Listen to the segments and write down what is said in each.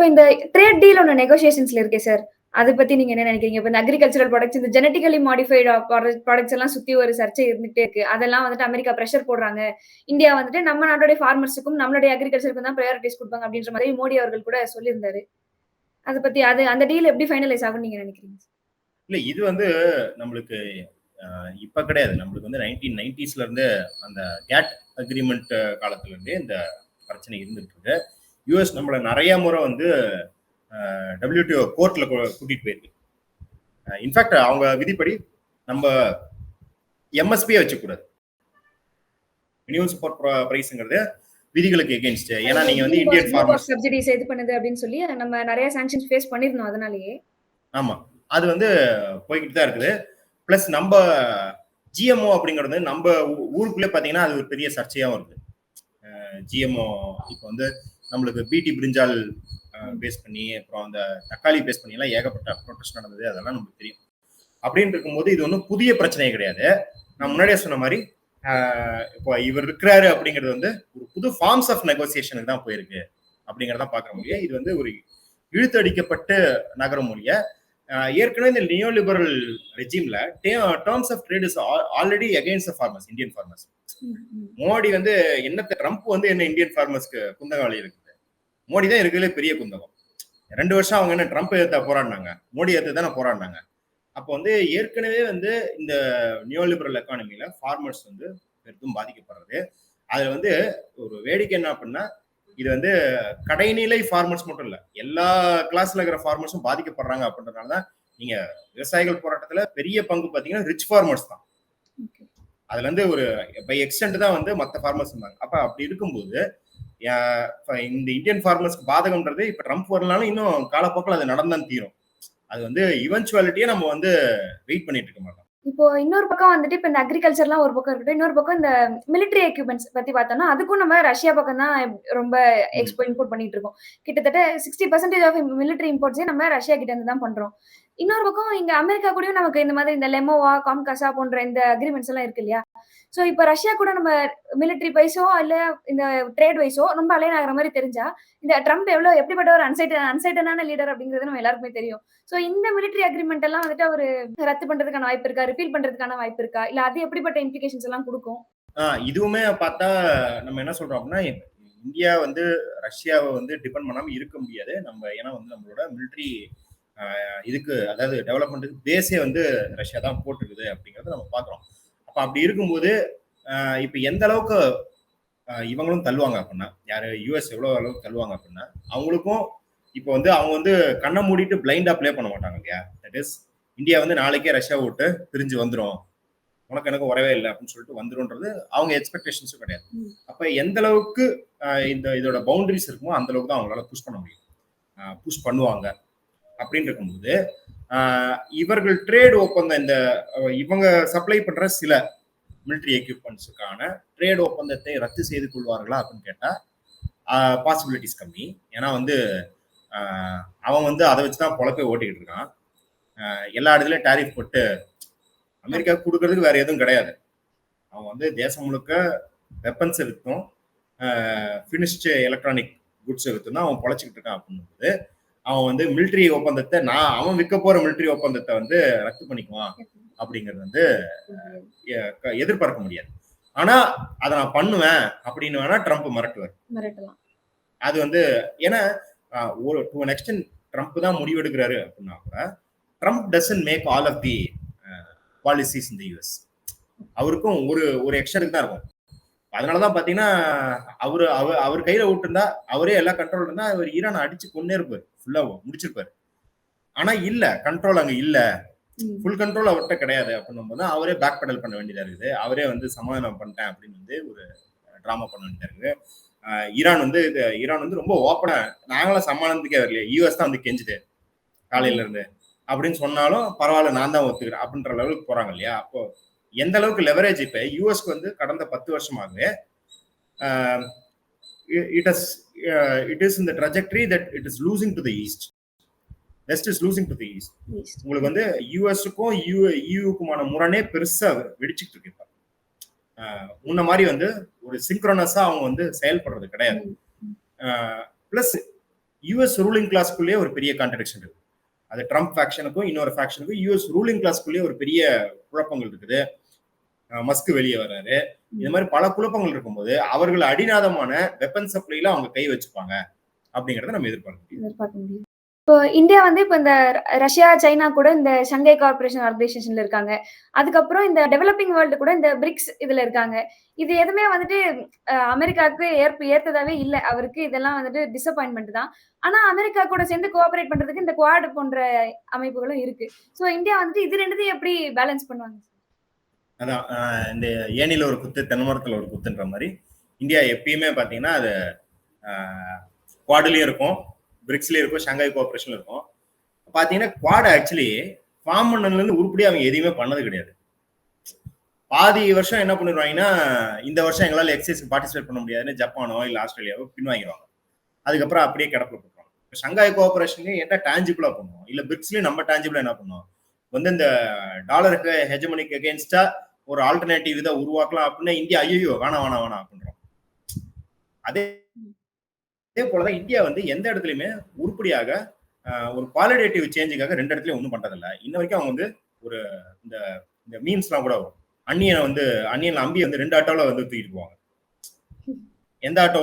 இப்போ இந்த trade deal ஒன்று நெகோசியேஷன்ஸ்ல இருக்கே சார் அதை பத்தி நீங்க என்ன நினைக்கிறீங்க? இப்போ இந்த அக்ரிகல்ச்சரல் ப்ராடக்ட்ஸ் இந்த ஜெனட்டிக்கலி மாடிஃபைடு ப்ராடக்ட்ஸ் எல்லாம் சுத்தி ஒரு சர்ச்சை இருந்துட்டே இருக்கு. அதெல்லாம் வந்துட்டு அமெரிக்கா ப்ரெஷர் போடுறாங்க. இந்தியா வந்துட்டு நம்ம நாட்டுடைய ஃபார்மர்ஸுக்கும் நம்மளுடைய அக்ரிகல்ச்சருக்கும் தான் ப்ரையாரிட்டிஸ் கொடுப்பாங்க அப்படின்ற மாதிரி மோடி அவர்கள் கூட சொல்லியிருந்தாரு. அதை பத்தி அது அந்த டீல் எப்படி ஃபைனலைஸ் ஆகும் நீங்க நினைக்கிறீங்க இல்ல இது வந்து நம்மளுக்கு இப்ப கிடையாது. நம்மளுக்கு வந்து நைன்டீன் நைன்டிஸ்ல இருந்து அந்த கேட் அக்ரிமெண்ட் காலத்துல இருந்தே இந்த பிரச்சனை இருந்துட்டு இருக்கு. யூஎஸ் நம்மள நிறைய முறை வந்து டபிள்யூடிஓ கோர்ட்ல கூட்டிட்டு போயிருக்கு. இன்ஃபேக்ட் அவங்க விதிப்படி நம்ம எம்எஸ்பியே வச்சுக்கூடாது. மினிமம் சப்போர்ட் ப்ரைஸ்ங்கிறது விதிகளுக்கு எகென்ஸ்ட் ஏன்னா நீங்க வந்து இந்தியன் ஃபார்மர்ஸ் சப்சிடிஸ் இது பண்ணுது அப்படின்னு சொல்லி நம்ம நிறைய சாங்ஷன்ஸ் ஃபேஸ் பண்ணிருந்தோம் அதனாலேயே. ஆமா. அது வந்து போய்கிட்டு தான் இருக்குது. ப்ளஸ் நம்ம ஜிஎம்ஓ அப்படிங்கிறது நம்ம ஊருக்குள்ளே பார்த்தீங்கன்னா அது ஒரு பெரிய சர்ச்சையாகவும் இருக்குது. ஜிஎம்ஓ இப்போ வந்து நம்மளுக்கு பிடி பிரிஞ்சால் பேஸ் பண்ணி அப்புறம் அந்த தக்காளி பேஸ் பண்ணி எல்லாம் ஏகப்பட்ட ப்ரொட்டஸ்ட் நடந்தது அதெல்லாம் நமக்கு தெரியும். அப்படின்னு இருக்கும்போது இது ஒன்றும் புதிய பிரச்சனையே கிடையாது. நான் முன்னாடியே சொன்ன மாதிரி இப்போ இவர் இருக்கிறாரு அப்படிங்கிறது வந்து ஒரு புது ஃபார்ம்ஸ் ஆஃப் நெகோசியேஷனுக்கு தான் போயிருக்கு அப்படிங்கிறத பார்க்க முடியும் இது வந்து ஒரு இழுத்தடிக்கப்பட்டு நகர மொழிய ஏற்கனவே இந்த neo liberal ரெஜிம்ல terms of trade is already against farmers Indian farmers Modi வந்து என்னத்த ட்ரம்ப் வந்து என்ன இந்தியன் ஃபார்மர்ஸ்க்கு குந்தகாளி இருக்குது மோடி தான் இருக்கிறதுலே பெரிய குந்தகம். ரெண்டு வருஷம் அவங்க என்ன ட்ரம்ப் எதிர்த்தா போராடினாங்க. மோடி எதிர்த்து தானே போராடினாங்க. அப்போ வந்து ஏற்கனவே வந்து இந்த நியோ லிபரல் எக்கானமில ஃபார்மர்ஸ் வந்து பெரிதும் பாதிக்கப்படுறது. அதுல வந்து ஒரு வேடிக்கை என்ன அப்படின்னா இது வந்து கடைநிலை ஃபார்மர்ஸ் மட்டும் இல்ல எல்லா கிளாஸ்ல இருக்கிற ஃபார்மர்ஸும் பாதிக்கப்படுறாங்க அப்படின்றதுனால தான் நீங்க விவசாயிகள் போராட்டத்துல பெரிய பங்கு பாத்தீங்கன்னா ரிச் ஃபார்மர்ஸ் தான். அதுல இருந்து ஒரு பை எக்ஸ்டென்ட் தான் வந்து மற்ற ஃபார்மர்ஸ் இருந்தாங்க. அப்ப அப்படி இருக்கும்போது இந்த இந்தியன் ஃபார்மர்ஸ்க்கு பாதகம்ன்றது இப்ப ட்ரம்ப் வரலாலும் இன்னும் காலப்போக்கில் அது நடந்தான் தீரும். அது வந்து இவென்ச்சுவாலிட்டியே நம்ம வந்து வெயிட் பண்ணிட்டு இருக்க மாட்டோம். இப்போ இன்னொரு பக்கம் வந்துட்டு இப்போ இந்த அக்ரிகல்ச்சர்லாம் ஒரு பக்கம் இருக்கட்டும் இன்னொரு பக்கம் இந்த மிலிட்டரி எக்யூப்மெண்ட்ஸ் பத்தி பார்த்தோம்னா அதுக்கும் நம்ம ரஷ்யா பக்கம் தான் ரொம்ப எக்ஸ்போ இம்போர்ட் பண்ணிட்டு இருக்கோம். கிட்டத்தட்ட சிக்ஸ்டி பர்சன்டேஜ் ஆஃப் மிலிட்டரி இம்போர்ட்ஸே நம்ம ரஷ்யா கிட்ட இருந்து தான் பண்றோம். இன்னொரு பக்கம் இங்க அமெரிக்கா கூடயும் நமக்கு இந்த மாதிரி இந்த லெமோவா காம்காசா போன்ற இந்த அக்ரிமெண்ட்ஸ் எல்லாம் இருக்கு இல்லையா? ஸோ இப்போ ரஷ்யா கூட நம்ம மிலிட்டரி வைஸோ இல்ல இந்த ட்ரேட் வைஸோ ரொம்ப அலைன் ஆகிற மாதிரி தெரிஞ்சா இந்த ட்ரம்ப் எவ்வளவு எப்படிப்பட்ட ஒரு அன்சைட்டன் அன்சைட்டனான லீடர் அப்படிங்கிறது நம்ம எல்லாருக்குமே தெரியும். ஸோ இந்த மிலிட்டரி அக்ரிமெண்ட் எல்லாம் வந்துட்டு அவர் ரத்து பண்றதுக்கான வாய்ப்பு இருக்கா? ரிப்பீல் பண்றதுக்கான வாய்ப்பு இருக்கா? இல்ல அது எப்படிப்பட்ட இம்ப்ளிகேஷன்ஸ் எல்லாம் கொடுக்கும்? இதுவுமே பார்த்தா நம்ம என்ன சொல்றோம் அப்படின்னா இந்தியா வந்து ரஷ்யாவை வந்து டிபெண்ட் பண்ணாமல் இருக்க முடியாது. நம்ம ஏன்னா வந்து நம்மளோட மிலிட்ரி இதுக்கு அதாவது டெவலப்மெண்ட்டுக்கு பேஸே வந்து ரஷ்யா தான் போட்டிருக்குது அப்படிங்கிறத நம்ம பார்க்குறோம். அப்படி இருக்கும்போது இப்ப எந்த அளவுக்கு இவங்களும் தள்ளுவாங்க அப்படின்னா யாரு யூஎஸ் எவ்வளவு அளவுக்கு தள்ளுவாங்க அப்படின்னா அவங்களுக்கும் இப்போ வந்து அவங்க வந்து கண்ணை மூடிட்டு பிளைண்டா ப்ளே பண்ண மாட்டாங்க இல்லையா? தட் இஸ் இந்தியா வந்து நாளைக்கே ரஷ்யா விட்டு பிரிஞ்சு வந்துரும். உனக்கு எனக்கு உறவே இல்லை அப்படின்னு சொல்லிட்டு வந்துரும்ன்றது அவங்க எக்ஸ்பெக்டேஷன்ஸும் கிடையாது. அப்ப எந்த அளவுக்கு இந்த இதோட பவுண்டரிஸ் இருக்குமோ அந்த அளவுக்கு தான் அவங்களால புஷ் பண்ண முடியும். புஷ் பண்ணுவாங்க. அப்படின்னு இருக்கும்போது இவர்கள் ட்ரேட் ஒப்பந்தம் இந்த இவங்க சப்ளை பண்ற சில மிலிட்ரி எக்யூப்மெண்ட்ஸுக்கான ட்ரேட் ஒப்பந்தத்தை ரத்து செய்து கொள்வார்களா அப்படின்னு கேட்டா பாசிபிலிட்டிஸ் கம்மி. ஏன்னா வந்து அவன் வந்து அதை வச்சு தான் பொழப்பை ஓட்டிக்கிட்டு இருக்கான். எல்லா இடத்துலயும் டேரிஃப் போட்டு அமெரிக்கா கொடுக்கறதுக்கு வேற எதுவும் கிடையாது. அவன் வந்து தேசம் முழுக்க வெப்பன்ஸ் விற்றும் ஃபினிஷ்டு எலக்ட்ரானிக் குட்ஸை விற்றும் அவன் பொழைச்சிக்கிட்டு இருக்கான் அப்படின்னும்போது அவன் வந்து மிலிட்ரி ஒப்பந்தத்தை நான் அவன் விற்க போற மிலிட்ரி ஒப்பந்தத்தை வந்து ரத்து பண்ணிக்குவான் அப்படிங்கிறது வந்து எதிர்பார்க்க முடியாது. ஆனா அதை நான் பண்ணுவேன் அப்படின்னு வேணா ட்ரம்ப் மிரட்டுவார். அது வந்து ஏன்னா ஒரு டு அன் எக்ஸ்டென்ட் ட்ரம்ப் தான் முடிவெடுக்கிறாரு அப்படின்னா கூட Trump doesn't make all of the policies இந்த யூஎஸ் அவருக்கும் ஒரு ஒரு எக்ஸ்டருக்கு தான் இருக்கும். அதனாலதான் பாத்தீங்கன்னா அவரு அவர் அவர் கையில விட்டுருந்தா அவரே எல்லா கண்ட்ரோல் இருந்தா அவர் ஈரானை அடிச்சு கொண்டே இருப்பாரு. ஃபுல்லா முடிச்சிருப்பாரு. ஆனா இல்ல கண்ட்ரோல் அங்க இல்ல. ஃபுல் கண்ட்ரோல் அவர்கிட்ட கிடையாது அப்படின்னும் போது அவரே பேக் பெடல் பண்ண வேண்டியதா இருக்குது. அவரே வந்து சமாதானம் பண்ணிட்டேன் அப்படின்னு வந்து ஒரு ட்ராமா பண்ண வேண்டியதா இருக்குது. ஈரான் வந்து ஈரான் வந்து ரொம்ப ஓப்பனா நாங்களும் சமாதானத்துக்கே வரலையே. யூஎஸ் தான் வந்து கெஞ்சுது காலையில இருந்து. அப்படின்னு சொன்னாலும் பரவாயில்ல நான் தான் ஒத்துக்கிறேன் அப்படின்ற லெவலுக்கு போறாங்க இல்லையா? அப்போ எந்த அளவுக்கு லெவரேஜ் இப்ப யூஎஸ்க்கு வந்து கடந்த பத்து வருஷமாகவே இட் இஸ் இட் இஸ் இந்த trajectory that it is losing to the east west is losing to the east. உங்களுக்கு வந்து யூஎஸ்க்கும் யூ யூக்குமான முரணே பெருசா வெடிச்சுட்டு இருக்கு முன்ன மாதிரி வந்து ஒரு சிங்க்ரோனஸா அவங்க வந்து செயல்படுறது கிடையாது. பிளஸ் யூஎஸ் ரூலிங் கிளாஸ்க்குள்ளேயே ஒரு பெரிய கான்ட்ரடிக்ஷன் இருக்கு. அது ட்ரம்ப் ஃபேக்ஷனுக்கும் இன்னொரு ஃபேக்ஷனுக்கும் யூஎஸ் ரூலிங் கிளாஸ்க்குள்ளேயே ஒரு பெரிய குழப்பங்கள் இருக்குது. மஸ்க் வெளியே வர்றாரு. இந்த மாதிரி பல குழப்பங்கள் இருக்கும்போது அவர்கள் அடிநாதமான வெப்பன் சப்ளைல அவங்க கை வச்சுப்பாங்க அப்படிங்கறத நம்ம எதிர்பார்க்க முடியும். இப்போ இந்தியா வந்து இப்போ இந்த ரஷ்யா சைனா கூட இந்த ஷங்கை கார்பரேஷன் ஆர்கனைசேஷன்ல இருக்காங்க. அதுக்கப்புறம் இந்த டெவலப்பிங் வேர்ல்டு கூட இந்த பிரிக்ஸ் இதுல இருக்காங்க. இது எதுவுமே வந்துட்டு அமெரிக்காவுக்கு ஏற்பு ஏற்றதாவே இல்ல. அவருக்கு இதெல்லாம் வந்துட்டு டிசப்பாயின்மெண்ட் தான். ஆனா அமெரிக்கா கூட சேர்ந்து கோஆபரேட் பண்றதுக்கு இந்த குவாட் போன்ற அமைப்புகளும் இருக்கு. சோ இந்தியா வந்துட்டு இது ரெண்டுத்தையும் எப்படி பேலன்ஸ் பண்ணுவாங்க? அதான் இந்த ஏனில ஒரு குத்து தென்மரத்துல ஒரு குத்துன்ற மாதிரி. இந்தியா எப்பயுமே பாத்தீங்கன்னா அது குவாடுலயும் இருக்கும் பிரிக்ஸ்லயும் இருக்கும் ஷங்காய் கோஆபரேஷன்ல இருக்கும். பாத்தீங்கன்னா குவாட் ஆக்சுவலி ஃபார்ம் பண்ணதுல இருந்து உருப்படி அவங்க எதையுமே பண்ணது கிடையாது. பாதி வருஷம் என்ன பண்ணிடுவாங்கன்னா இந்த வருஷம் எங்களால் எக்ஸசைஸ் பார்ட்டிசிபேட் பண்ண முடியாதுன்னு ஜப்பானோ இல்லை ஆஸ்திரேலியாவோ பின்வாங்கிடுவாங்க. அதுக்கப்புறம் அப்படியே கிடப்பில் போட்டுருவாங்க. இப்போ ஷங்காய் கோஆபரேஷன்லயும் என்ன டேஞ்சிபிளாக பண்ணுவோம் இல்லை பிரிக்ஸ்லேயும் நம்ம டேஞ்சிபிளாக என்ன பண்ணுவோம் வந்து இந்த டாலருக்கு ஹெஜமனிக்கு அகேன்ஸ்டா ஒரு ஆல்டர்னேட்டிவ் இதை உருவாக்கலாம் அப்படின்னு இந்தியா ஐயோ வேணாம் வேணாம் வேணாம் அப்படின்றோம். அதே அதே போலதான் இந்தியா வந்து எந்த இடத்துலயுமே உருப்படியாக ஒரு குவாலிட்டேட்டிவ் சேஞ்சுக்காக ரெண்டு இடத்துலயும் ஒன்றும் பண்றதில்ல. இன்ன வரைக்கும் அவங்க வந்து ஒரு இந்த இந்த மீன்ஸ்லாம் கூட வரும். அந்நியனை வந்து அந்நியன் அம்பி வந்து ரெண்டு ஆட்டோல வந்து தூக்கிட்டு போவாங்க. எந்த ஆட்டோ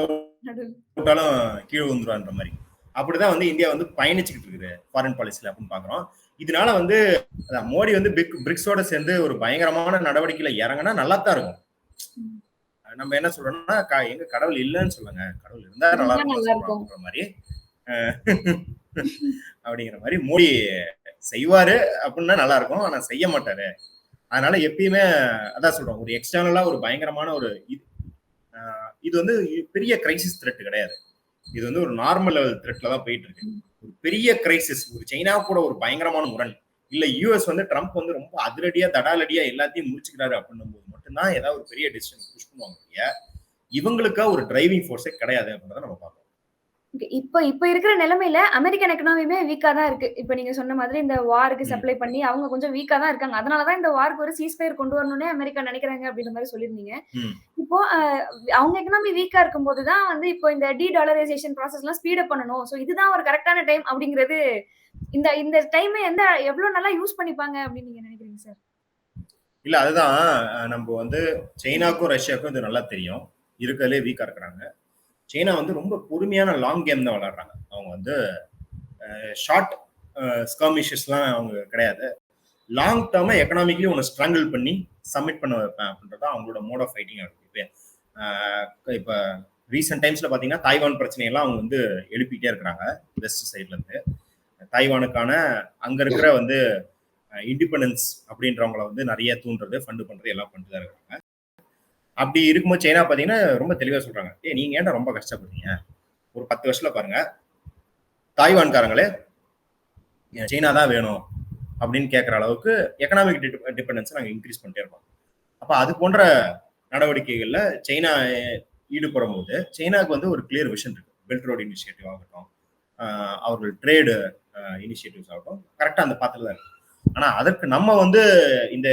கீழே விழுந்துருவான்ற மாதிரி. அப்படிதான் வந்து இந்தியா வந்து பயணிச்சுக்கிட்டு இருக்குது ஃபாரின் பாலிசில அப்படின்னு பாக்குறோம் இதனால வந்து அதான் மோடி வந்து பிக் பிரிக்ஸோட சேர்ந்து ஒரு பயங்கரமான நடவடிக்கையில இறங்கினா நல்லா தான் இருக்கும் நம்ம என்ன சொல்றோம்னா எங்க கடவுள் இல்லைன்னு சொல்லுங்க. கடவுள் இருந்தா நல்லா. இருக்கும்ன்ற மாதிரி. அப்படிங்கிற மாதிரி மோடி செய்வாரு அப்படின்னா நல்லா இருக்கும் ஆனா செய்ய மாட்டாரு. அதனால எப்பயுமே அதான் சொல்றோம் ஒரு எக்ஸ்டர்னலா ஒரு பயங்கரமான ஒரு இது வந்து பெரிய கிரைசிஸ் த்ரெட் கிடையாது. இது வந்து ஒரு நார்மல் லெவல் த்ரெட்ல தான் போயிட்டு இருக்கு ஒரு பெரிய கிரைசிஸ் ஒரு சைனா கூட ஒரு பயங்கரமான முரண். இல்ல யூஎஸ் வந்து ட்ரம்ப் வந்து ரொம்ப அதிரடியா தடாலடியா எல்லாத்தையும் முடிச்சுக்கிறாரு அப்படின்னும் போது மட்டும்தான் ஏதாவது ஒரு பெரிய டிசிஷன் புஷ் பண்ணுவாங்க இவங்களுக்கா ஒரு டிரைவிங் ஃபோர்ஸே கிடையாது அப்படின்றத நம்ம பார்க்கணும். இப்போ இப்போ இருக்கிற நிலைமையில அமெரிக்கன் எக்கனாமியுமே வீக்கா தான் இருக்கு. இப்போ நீங்க சொன்ன மாதிரி இந்த வாருக்கு. சப்ளை பண்ணி அவங்க கொஞ்சம் வீக்கா தான் இருக்காங்க. அதனாலதான் இந்த வாருக்கு ஒரு சீஸ்பயர் கொண்டு வரணும்னே அமெரிக்கா நினைக்கிறாங்க அப்படின்ற மாதிரி சொல்லியிருந்தீங்க. இப்போ அவங்க எக்கனாமி வீக்கா இருக்கும்போது தான் வந்து இப்போ இந்த டி டாலரைசேஷன் ப்ராசஸ் எல்லாம் ஸ்பீடப் பண்ணணும். ஸோ இதுதான் ஒரு கரெக்டான டைம் அப்படிங்கிறது இந்த இந்த டைமை எந்த எவ்வளவு நல்லா யூஸ் பண்ணிப்பாங்க அப்படின்னு நீங்க நினைக்கிறீங்க சார் இல்ல அதுதான். நம்ம வந்து சைனாக்கும் ரஷ்யாவுக்கும் இது நல்லா தெரியும். இருக்கிறதுலே வீக்கா இருக்கிறாங்க. சைனா வந்து ரொம்ப பொறுமையான லாங் கேம் தான் விளாடுறாங்க அவங்க வந்து ஷார்ட் ஸ்காமிஷஸ்லாம் அவங்க கிடையாது. லாங் டேர்மா எக்கனாமிக்லி ஒன்று ஸ்ட்ரகிள் பண்ணி சப்மிட் பண்ண வைப்பேன் அப்படின்றது அவங்களோட மோட் ஆஃப் ஃபைட்டிங் இருக்கும் இப்போ இப்போ ரீசெண்ட் டைம்ஸ்ல பார்த்தீங்கன்னா தாய்வான் பிரச்சனையெல்லாம் அவங்க வந்து எழுப்பிட்டே இருக்கிறாங்க வெஸ்ட் சைட்ல இருந்து. தாய்வானுக்கான அங்க இருக்கிற வந்து இண்டிபெண்டன்ஸ் அப்படின்றவங்கள வந்து நிறைய தூண்டுறது ஃபண்டு பண்றது எல்லாம் பண்ணிட்டு தான் இருக்காங்க. அப்படி இருக்கும்போது சைனா பார்த்தீங்கன்னா ரொம்ப தெளிவாக சொல்றாங்க. ஏ நீங்க ஏன்டா ரொம்ப கஷ்டப்படுறீங்க? ஒரு பத்து வருஷத்துல பாருங்க தாய்வான்காரங்களே சைனா தான் வேணும். அப்படின்னு கேட்குற அளவுக்கு எக்கனாமிக் டிபெண்டன்ஸை நாங்கள் இன்க்ரீஸ் பண்ணிட்டே இருக்கோம். அப்போ அது போன்ற நடவடிக்கைகளில் சைனா ஈடுபடும் போது சைனாவுக்கு வந்து ஒரு கிளியர் விஷன் இருக்கு. பெல்ட் ரோடு இனிஷியேட்டிவ் ஆகட்டும் அவர்கள் ட்ரேடு இனிஷியேட்டிவ்ஸ் ஆகட்டும் கரெக்டாக அந்த பாத்துல தான் இருக்கு. ஆனால் அதற்கு நம்ம வந்து இந்த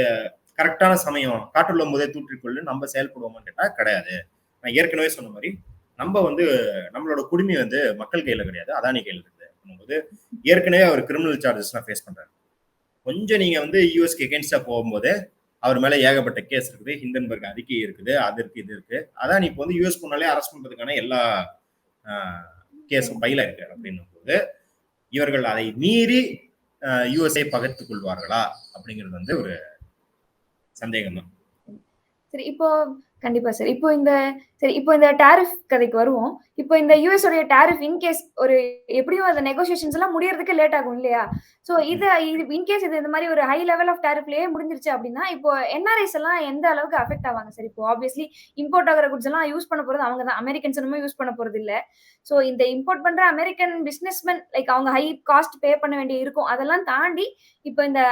கரெக்டான சமயம் காற்றுள்ள முதல் தூற்றிக்கொள்ளு நம்ம செயல்படுவோமான்னு கேட்டால் கிடையாது. நான் ஏற்கனவே சொன்ன மாதிரி நம்ம வந்து நம்மளோட குடுமி வந்து மக்கள் கையில் கிடையாது அதானி கையில் இருக்குது. அப்படிங்கும்போது ஏற்கனவே அவர் கிரிமினல் சார்ஜஸ்லாம் ஃபேஸ் பண்ணுறாரு கொஞ்சம் நீங்க வந்து யூஎஸ்க்கு எகேன்ஸ்டா போகும்போது அவர் மேல ஏகப்பட்ட கேஸ் இருக்குது. ஹிண்டன்பர்க் அறிக்கை இருக்குது. அது இருக்கு இது இருக்கு. அதான் இப்போ வந்து யூஎஸ் போனாலே அரெஸ்ட் பண்றதுக்கான எல்லா கேஸும் பையில இருக்கு அப்படின்னும் போது இவர்கள் அதை மீறி யூஎஸ்ஐ பகிர்ந்து கொள்வார்களா? அப்படிங்கிறது வந்து ஒரு சந்தேகம் தான் சரி இப்போ கண்டிப்பா சார் இப்போ இந்த சரி இப்போ இந்த டாரிஃப் கதைக்கு வருவோம். இப்போ இந்த யூஎஸ் உடைய டாரிஃப் இன்கேஸ் ஒரு எப்படியும் அந்த நெகோசியேஷன்ஸ் எல்லாம் முடியறதுக்கு லேட் ஆகும் இல்லையா? சோ இது இது இன்கேஸ் இது இந்த மாதிரி ஒரு ஹை லெவல் ஆஃப் டாரிஃப்லயே முடிஞ்சிருச்சு அப்படின்னா இப்போ என்ஆர்ஐஸ் எல்லாம் எந்த அளவுக்கு அஃபெக்ட் ஆவாங்க சார் இப்போ ஆப்வியஸ்லி இம்போர்ட் ஆகிற குட்ஸ் எல்லாம் யூஸ் பண்ண போறது அவங்க தான். அமெரிக்கன்ஸ் ஒன்றுமே யூஸ் பண்ண போறது இல்ல. சோ இந்த இம்போர்ட் பண்ற அமெரிக்கன் பிஸ்னஸ்மேன் லைக் அவங்க ஹை காஸ்ட் பே பண்ண வேண்டிய இருக்கும். அதெல்லாம் தாண்டி இப்போ இந்த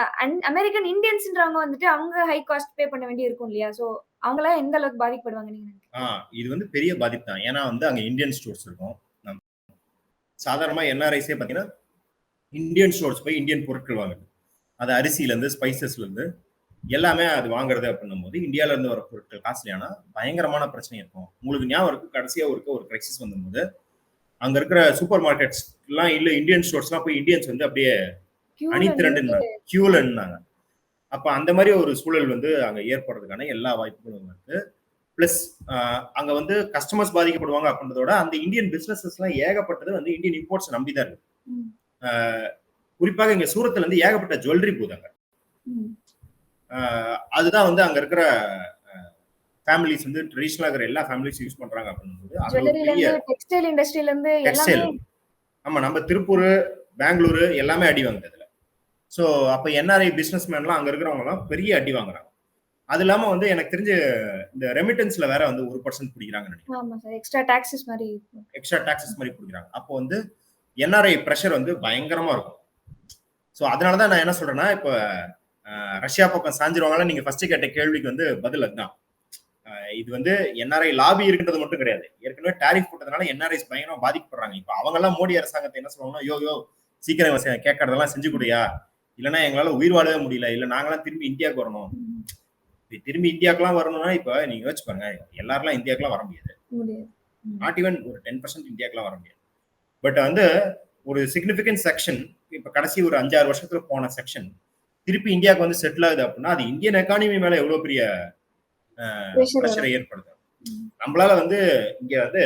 அமெரிக்கன் இந்தியன்ஸ்ன்றவங்க வந்துட்டு அவங்க ஹை காஸ்ட் பே பண்ண வேண்டிய இருக்கும் இல்லையா? சோ அவங்களாம் எந்த அளவுக்கு பாதிக்கப்படுவாங்க நீங்க இது வந்து பெரிய பாதிப்பு தான் ஏன்னா வந்து அங்க இந்தியன் ஸ்டோர்ஸ் இருக்கும். நம்ம சாதாரணமா என்ஆர்ஐஸே பார்த்தீங்கன்னா இந்தியன் ஸ்டோர்ஸ் போய் இந்தியன் பொருட்கள் வாங்குது அது அரிசியில இருந்து ஸ்பைசஸ்ல இருந்து எல்லாமே அது வாங்குறது அப்படின்னும் போது இந்தியால இருந்து வர பொருட்கள் காஸ்ட்லியானா பயங்கரமான பிரச்சனை இருக்கும். உங்களுக்கு ஞாபகம் இருக்கு கடைசியா ஒரு ஒரு கிரைசிஸ் வந்தபோது அங்க இருக்கிற சூப்பர் மார்க்கெட்ஸ் எல்லாம் இல்ல இந்தியன் ஸ்டோர்ஸ்லாம் போய் இந்தியன்ஸ் வந்து அப்படியே Queueல அணித்திரண்டுனாங்க கியூல இருந்தாங்க அப்ப அந்த மாதிரி ஒரு சூழல் வந்து அங்க ஏற்படுறதுக்கான எல்லா வாய்ப்புகளும் இருக்கு. பிளஸ் அங்க வந்து கஸ்டமர்ஸ் பாதிக்கப்படுவாங்க அப்படின்றதோட அந்த இந்தியன் பிசினஸஸ் எல்லாம் ஏகப்பட்டது வந்து இந்தியன் இம்போர்ட்ஸ் நம்பி தான் இருக்கு குறிப்பாக இங்க சூரத்ல இருந்து ஏகப்பட்ட ஜுவல்லரி போதாங்க. அதுதான் வந்து அங்க இருக்கிற ஃபேமிலிஸ் வந்து ட்ரெடிஷனலா இருக்கிற எல்லா ஃபேமிலிஸ் யூஸ் பண்றாங்க இருந்து டெக்ஸ்டைல் இண்டஸ்ட்ரியில இருந்து டெக்ஸ்டைல் ஆமா நம்ம திருப்பூர் பெங்களூரு எல்லாமே அடி வாங்குது அதுல. ஸோ அப்ப என்ஆர்ஐ பிசினஸ் மேன்லாம் அங்க இருக்கிறவங்க எல்லாம் பெரிய அடி வாங்குறாங்க. அது இல்லாம வந்து எனக்கு தெரிஞ்சு இந்த ரெமிட்டன்ஸ்ல வேற வந்து ஒரு பர்சன்ட் சார் எக்ஸ்ட்ரா டாக்ஸஸ் மாதிரி எக்ஸ்ட்ரா டாக்ஸஸ் மாதிரி பிடிக்கிறாங்க. அப்போ வந்து என்ஆர்ஐ ப்ரெஷர் வந்து பயங்கரமா இருக்கும். ஸோ அதனால தான் நான் என்ன சொல்றேன்னா இப்போ ரஷ்யா பக்கம் சாஞ்சிருவாங்களா நீங்க ஃபர்ஸ்ட் கேட்ட கேள்விக்கு வந்து பதில் அதுதான். இது வந்து என்ஆர்ஐ லாபி இருக்கின்றது மட்டும் கிடையாது. ஏற்கனவே டாரிஃப் போட்டதுனால என்ஆர்ஐஸ் பயங்கரமா பாதிக்கப்படுறாங்க. இப்போ அவங்க எல்லாம் மோடி அரசாங்கத்தை என்ன சொல்லுவாங்கன்னா யோ யோ சீக்கிரம் கேட்கறதெல்லாம் செஞ்சு கொடுயா இல்லைன்னா எங்களால உயிர் வாழவே முடியல. இல்ல நாங்களாம் திரும்பி இந்தியாவுக்கு வரணும். திரும்பி இந்தியாவுக்குலாம் வரணும்னா இப்ப நீங்க யோசிச்சு பாருங்க. எல்லாரெல்லாம் இந்தியாவுக்குலாம் வர முடியாது. நாட் ஈவன் ஒரு டென் பர்சன்ட் இந்தியாவுக்குலாம் வர முடியாது. பட் வந்து ஒரு சிக்னிஃபிகன்ட் செக்ஷன் இப்ப கடைசி ஒரு அஞ்சாறு வருஷத்துல போன செக்ஷன் திருப்பி இந்தியாவுக்கு வந்து செட்டில் ஆகுது அப்படின்னா அது இந்தியன் எக்கானமி மேல எவ்வளவு பெரிய ப்ரெஷரை ஏற்படுது. நம்மளால வந்து இங்க வந்து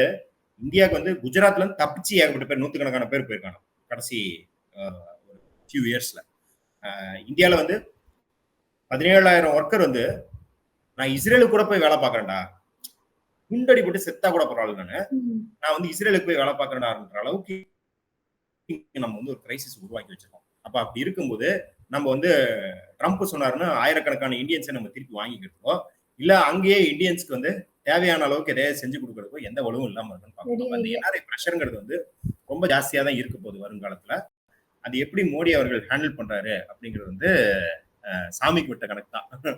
இந்தியாவுக்கு வந்து குஜராத்ல இருந்து தப்பிச்சு ஏகப்பட்ட பேர் நூத்துக்கணக்கான பேர் போயிருக்காங்க. கடைசி ஃபியூ இயர்ஸ்ல இந்தியால வந்து பதினேழாயிரம் ஒர்க்கர் வந்து நான் இஸ்ரேலுக்கு கூட போய் வேலை பார்க்கறேன்டா. குண்டடி போட்டு செத்தா கூட பரவாயில்ல நானு. வந்து இஸ்ரேலுக்கு போய் வேலை பார்க்கறேன்டான்ற அளவுக்கு இங்க நம்ம வந்து ஒரு கிரைசிஸ் உருவாக்கி வச்சிருக்கோம். அப்ப அப்படி இருக்கும்போது நம்ம வந்து ட்ரம்ப் சொன்னாருன்னு ஆயிரக்கணக்கான இந்தியன்ஸை நம்ம திருப்பி வாங்கிக்கிறதுக்கோ இல்ல அங்கேயே இந்தியன்ஸ்க்கு வந்து தேவையான அளவுக்கு எதையாவது செஞ்சு கொடுக்கறதுக்கோ எந்த வலுவும் இல்லாம இருக்குன்னு பார்க்கணும். அந்த என்ஆர்ஐ ப்ரெஷருங்கிறது வந்து ரொம்ப ஜாஸ்தியா தான் இருக்க போகுது வருங்காலத்துல. அது எப்படி மோடி அவர்கள் ஹேண்டில் பண்றாரு அப்படிங்கிறது வந்து சாமிக்கு விட்ட கணக்கு தான்.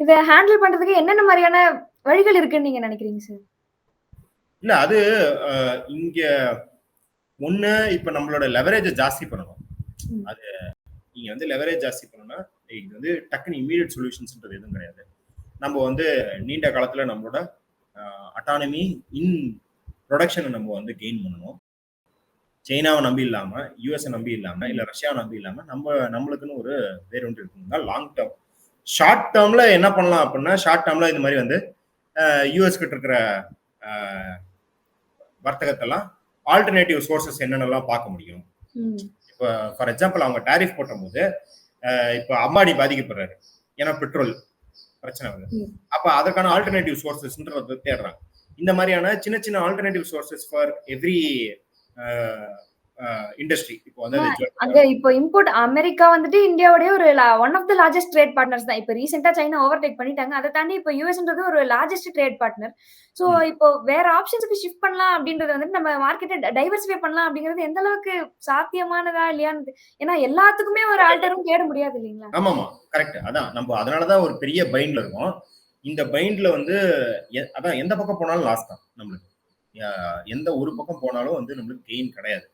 இத ஹேண்டில் பண்றதுக்கு என்னென்ன மாதிரியான வழிகள் இருக்குன்னு நீங்க நினைக்கிறீங்க சார் இல்ல அது இங்க ஒண்ணு இப்ப நம்மளோட லெவரேஜை ஜாஸ்தி பண்ணணும். அது நீங்க வந்து லெவரேஜ் ஜாஸ்தி பண்ணணும்னா இது வந்து டக்குன்னு இமீடியட் சொல்யூஷன்ஸ்ன்றது எதுவும் கிடையாது. நம்ம வந்து நீண்ட காலத்துல நம்மளோட அட்டானமி இன் ப்ரொடக்ஷனை நம்ம வந்து கெயின் பண்ணணும். சைனாவை நம்பி இல்லாம யூஎஸ்ஐ நம்பி இல்லாம இல்ல ரஷ்யாவை நம்பி இல்லாம நம்ம நம்மளுக்குன்னு ஒரு வேற ஒன்று இருக்குன்னா லாங் டேர்ம் ஷார்ட் டேர்ம்ல என்ன பண்ணலாம் அப்படின்னா ஷார்ட் டேர்ம்ல இது மாதிரி வந்து யூஎஸ் கிட்ட இருக்கிற வர்த்தகத்தெல்லாம் ஆல்டர்னேட்டிவ் சோர்சஸ் என்னென்னலாம் பார்க்க முடியும். இப்போ ஃபார் எக்ஸாம்பிள் அவங்க டாரிஃப் போட்டும்போது இப்போ அம்பானி பாதிக்கப்படுறாரு. ஏன்னா பெட்ரோல் பிரச்சனை வருது. அப்ப அதற்கான ஆல்டர்னேட்டிவ் சோர்சஸ்ன்றத தேடுறாங்க. இந்த மாதிரியான சின்ன சின்ன alternative sources for every industry இப்போ வந்து அங்க இப்போ இம்போர்ட் அமெரிக்கா வந்துட்டு இந்தியாவுடைய ஒரு one of the largest trade partners தான். இப்போ ரீசெண்டா சைனா ஓவர்டேக் பண்ணிட்டாங்க. அதை தாண்டி இப்போ யூஎஸ்ன்றது ஒரு லார்ஜஸ்ட் ட்ரேட் பார்ட்னர் ஸோ. இப்போ வேற ஆப்ஷன்ஸ்க்கு ஷிஃப்ட் பண்ணலாம் அப்படின்றது வந்துட்டு நம்ம மார்க்கெட்டை டைவர்சிஃபை பண்ணலாம் அப்படிங்கிறது எந்த அளவுக்கு சாத்தியமானதா இல்லையான்னு ஏன்னா எல்லாத்துக்குமே ஒரு ஆல்டரும் தேட முடியாது இல்லைங்களா? ஆமாமா கரெக்ட் அதான் நம்ம அதனாலதான் ஒரு பெரிய பைண்ட்ல இருக்கோம். இந்த பைண்ட்ல வந்து அதான் எந்த பக்கம் போனாலும் லாஸ் தான் நம்மளுக்கு. எந்த ஒரு பக்கம் போனாலும் வந்து நம்மளுக்கு கெயின் கிடையாது.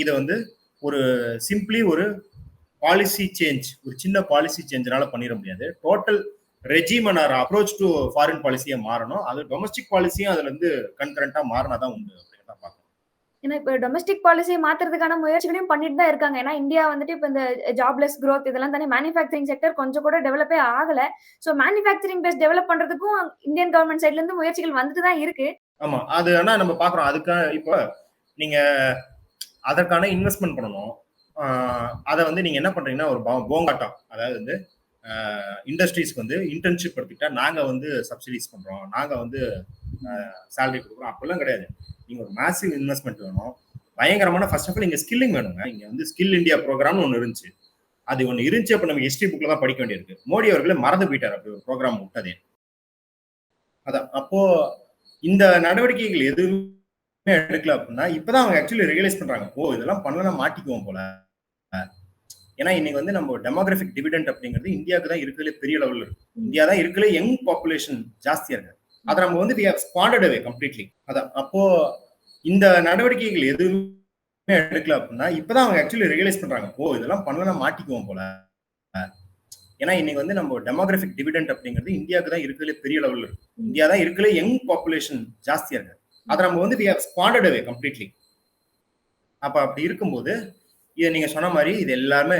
இதை வந்து ஒரு சிம்பிளி ஒரு பாலிசி சேஞ்ச் ஒரு சின்ன பாலிசி சேஞ்ச்னால பண்ணிட முடியாது. Total regime or approach to foreign பாலிசியை மாறணும். அது டொமஸ்டிக் பாலிசியும் அதுல இருந்து கன்கரண்டா மாறினா தான் உண்டு அப்படின்னு தான் பார்க்கணும். ஏன்னா இப்போ டொமஸ்டிக் பாலிசியை மாத்துறதுக்கான முயற்சிகளையும் பண்ணிட்டு தான் இருக்காங்க. ஏன்னா இந்தியா வந்துட்டு இப்போ இந்த ஜாப்லெஸ் க்ரோத் இதெல்லாம் தானே மேனுஃபேக்சரிங் செக்டர் கொஞ்சம் கூட டெவலப்பே ஆகல. ஸோ மேனுஃபேக்சரிங் பேஸ் டெவலப் பண்றதுக்கும் இந்தியன் கவர்மெண்ட் சைட்ல இருந்து முயற்சிகள் வந்துட்டு தான் இருக்கு. ஆமா. அது ஆனா நம்ம பாக்குறோம். அதுக்கான இப்போ நீங்க அதற்கான இன்வெஸ்ட்மெண்ட் பண்ணணும். அதை வந்து நீங்க என்ன பண்றீங்கன்னா ஒரு போங்காட்டம் அதாவது வந்து இண்டஸ்ட்ரீஸ்க்கு வந்து இன்டர்ன்ஷிப் எடுத்துக்கிட்டா நாங்க வந்து சப்சிடிஸ் பண்றோம். நாங்க வந்து சேலரி கொடுக்குறோம். அப்படிலாம் கிடையாது. நீங்க ஒரு மேசிவ் இன்வெஸ்ட்மெண்ட் வேணும். பயங்கரமான ஃபர்ஸ்ட் ஆஃப் ஆல் இங்க ஸ்கில்லிங் வேணுங்க. இங்க வந்து ஸ்கில் இந்தியா ப்ரோக்ராம்னு ஒன்று இருந்துச்சு. அது ஒன்று இருந்துச்சு அப்போ நம்ம ஹிஸ்டரி புக்கில் தான் படிக்க வேண்டியிருக்கு. மோடி அவர்களே மறந்து போயிட்டார். அப்படி ஒரு ப்ரோக்ராம் விட்டதே. அதான். அப்போ இந்த நடவடிக்கைகள் எதுவுமே எடுக்கல அப்படின்னா இப்பதான் அவங்க ஆக்சுவலி ரியலைஸ் பண்றாங்க ஓ இதெல்லாம் பண்ணலாம் மாட்டிக்குவோம் போல. ஏன்னா இன்னைக்கு வந்து நம்ம டெமோகிராபிக் டிவிடெண்ட் அப்படிங்கிறது இந்தியாவுக்கு தான் இருக்கிறதுல பெரிய லெவலில் இருக்கு. இந்தியா தான் இருக்கிற யங் பாப்புலேஷன் ஜாஸ்தியா இருக்கு. அதை நம்ம வந்து we have squandered away completely அதான் அப்போ இந்த நடவடிக்கைகள் எதுவுமே எடுக்கல அப்படின்னா இப்பதான் அவங்க ஆக்சுவலி ரியலைஸ் பண்றாங்க ஓ இதெல்லாம் பண்ணலாம் மாட்டிக்குவோம் போல. ஏன்னா இன்னைக்கு வந்து நம்ம டெமோகிராபிக் டிவிடெண்ட் அப்படிங்கிறது இந்தியாவுக்கு தான் இருக்கிறதுல பெரிய லெவல்ல இருக்கு. இந்தியா தான் இருக்கிற யங் பாப்புலேஷன் ஜாஸ்தியா இருக்கு. அதை நம்ம வந்து we have squandered away completely அப்ப அப்படி இருக்கும்போது இதை நீங்க சொன்ன மாதிரி இது எல்லாமே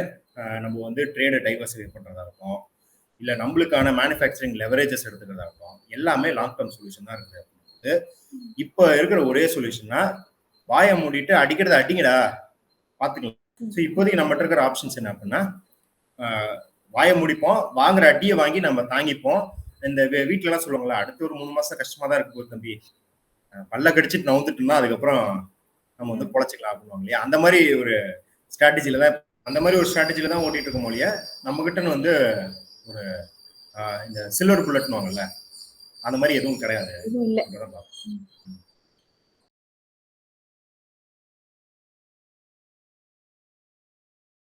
நம்ம வந்து ட்ரேடை டைவர்சிஃபை பண்றதா இருக்கும் இல்ல நம்மளுக்கான மேனுஃபேக்சரிங் லெவரேஜஸ் எடுத்துக்கிறதா இருக்கும் எல்லாமே லாங் டேர்ம் சொல்யூஷன் தான் இருக்குது இப்போ இருக்கிற ஒரே சொல்யூஷன்னா வாயை மூடிட்டு அடிக்கிறத அடிங்கடா பார்த்துக்கலாம் ஸோ இப்போதைக்கு நம்மகிட்ட இருக்கிற ஆப்ஷன்ஸ் என்ன அப்படின்னா வாயை முடிப்போம் வாங்குற அடியை வாங்கி நம்ம தாங்கிப்போம். இந்த வீ- வீட்லலாம் சொல்லுவாங்களா அடுத்த ஒரு மூணு மாசம் கஷ்டமா தான் இருக்கு தம்பி. பல்ல கடிச்சிட்டு நவுந்துட்டோம்னா அதுக்கப்புறம் நம்ம வந்து பொழைச்சிக்கலாம் அப்படின்வாங்க இல்லையா? அந்த மாதிரி ஒரு ஸ்ட்ராட்டஜில தான் அந்த மாதிரி ஒரு ஸ்ட்ராட்டஜில தான் ஓட்டிட்டு இருக்கோம் இல்லையா? நம்ம கிட்ட வந்து ஒரு இந்த சில்வர் புல்லட்னுவாங்கல்ல அந்த மாதிரி எதுவும் கிடையாது.